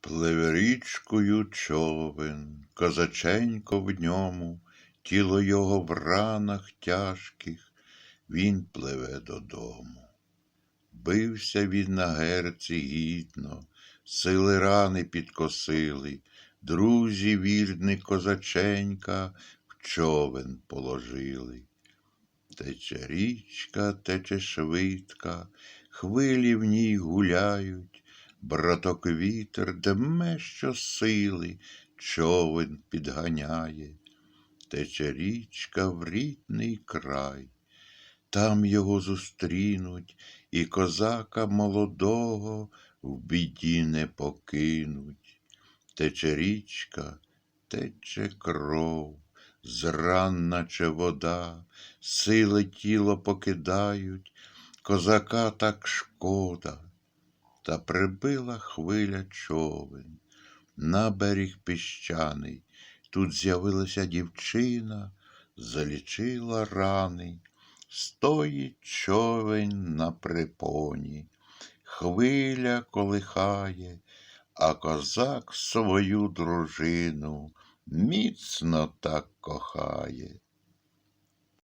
Пливе річкою човен, козаченько в ньому, тіло його в ранах тяжких, він пливе додому. Бився він на герці гідно, сили рани підкосили, друзі вірні козаченька в човен положили. Тече річка, тече швидка, хвилі в ній гуляють, браток вітер дме щосили, човен підганяє. Тече річка в рідний край, там його зустрінуть, і козака молодого в біді не покинуть. Тече річка, тече кров, з ран, наче вода, сили тіло покидають, козака так шкода. Та прибила хвиля човен, на берег піщаний. Тут з'явилася дівчина, залічила рани, стоїть човень на припоні, хвиля колихає, а козак свою дружину міцно так кохає.